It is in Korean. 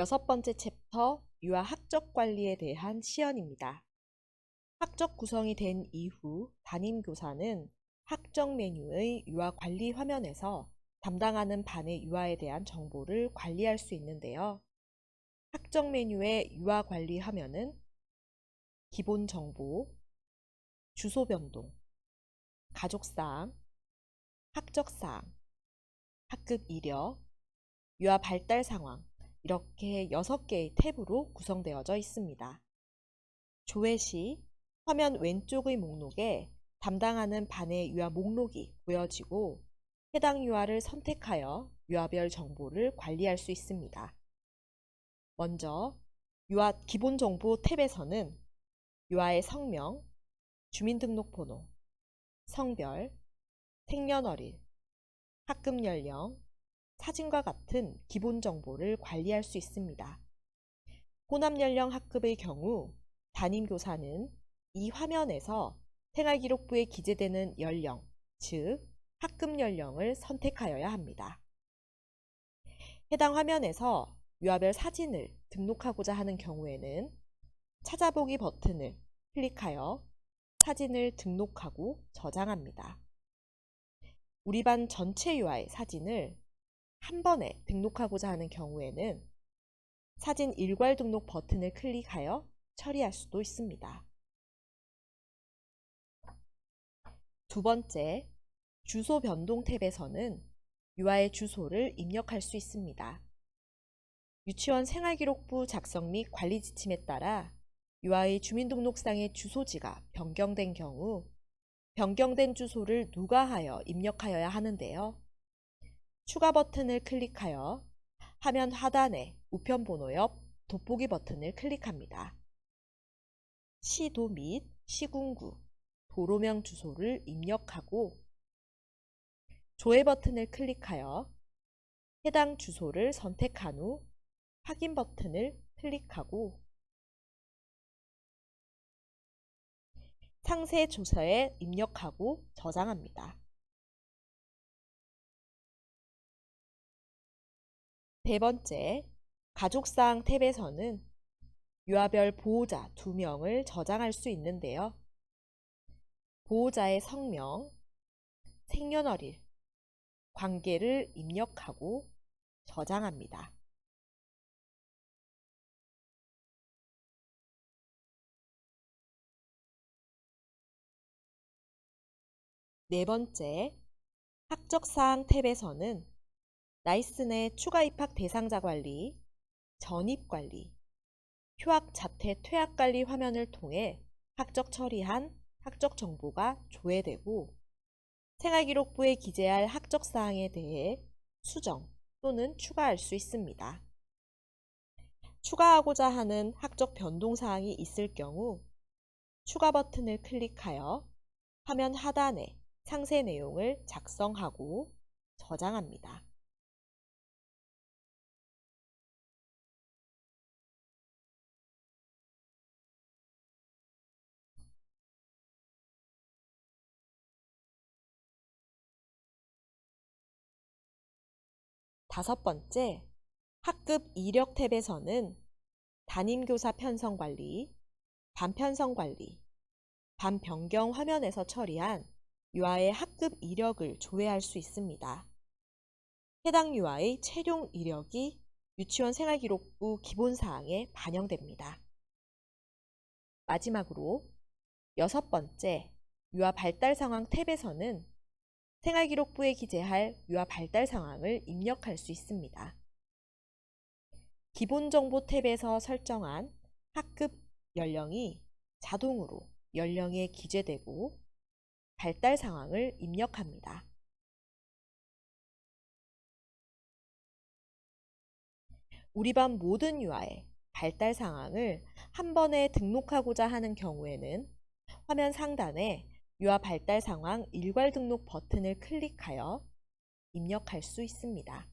여섯 번째 챕터 유아 학적 관리에 대한 시연입니다. 학적 구성이 된 이후 담임 교사는 학적 메뉴의 유아 관리 화면에서 담당하는 반의 유아에 대한 정보를 관리할 수 있는데요. 학적 메뉴의 유아 관리 화면은 기본 정보, 주소 변동, 가족사항, 학적사항, 학급 이력, 유아 발달 상황, 이렇게 6개의 탭으로 구성되어져 있습니다. 조회 시 화면 왼쪽의 목록에 담당하는 반의 유아 목록이 보여지고 해당 유아를 선택하여 유아별 정보를 관리할 수 있습니다. 먼저 유아 기본 정보 탭에서는 유아의 성명, 주민등록번호, 성별, 생년월일, 학급 연령, 사진과 같은 기본 정보를 관리할 수 있습니다. 호남연령 학급의 경우 담임 교사는 이 화면에서 생활기록부에 기재되는 연령, 즉 학급 연령을 선택하여야 합니다. 해당 화면에서 유아별 사진을 등록하고자 하는 경우에는 찾아보기 버튼을 클릭하여 사진을 등록하고 저장합니다. 우리 반 전체 유아의 사진을 한 번에 등록하고자 하는 경우에는 사진 일괄 등록 버튼을 클릭하여 처리할 수도 있습니다. 두 번째, 주소 변동 탭에서는 유아의 주소를 입력할 수 있습니다. 유치원 생활기록부 작성 및 관리 지침에 따라 유아의 주민등록상의 주소지가 변경된 경우 변경된 주소를 누가 하여 입력하여야 하는데요. 추가 버튼을 클릭하여 화면 하단에 우편 번호 옆 돋보기 버튼을 클릭합니다. 시도 및 시군구, 도로명 주소를 입력하고 조회 버튼을 클릭하여 해당 주소를 선택한 후 확인 버튼을 클릭하고 상세 조서에 입력하고 저장합니다. 세 번째, 가족사항 탭에서는 유아별 보호자 2명을 저장할 수 있는데요. 보호자의 성명, 생년월일, 관계를 입력하고 저장합니다. 네 번째, 학적사항 탭에서는 나이스 내 추가 입학 대상자 관리, 전입 관리, 휴학 자퇴 퇴학 관리 화면을 통해 학적 처리한 학적 정보가 조회되고 생활기록부에 기재할 학적 사항에 대해 수정 또는 추가할 수 있습니다. 추가하고자 하는 학적 변동 사항이 있을 경우 추가 버튼을 클릭하여 화면 하단에 상세 내용을 작성하고 저장합니다. 다섯 번째, 학급 이력 탭에서는 담임교사 편성 관리, 반편성 관리, 반변경 화면에서 처리한 유아의 학급 이력을 조회할 수 있습니다. 해당 유아의 최종 이력이 유치원 생활기록부 기본사항에 반영됩니다. 마지막으로 여섯 번째, 유아 발달 상황 탭에서는 생활기록부에 기재할 유아 발달 상황을 입력할 수 있습니다. 기본 정보 탭에서 설정한 학급 연령이 자동으로 연령에 기재되고 발달 상황을 입력합니다. 우리 반 모든 유아의 발달 상황을 한 번에 등록하고자 하는 경우에는 화면 상단에 유아 발달 상황 일괄 등록 버튼을 클릭하여 입력할 수 있습니다.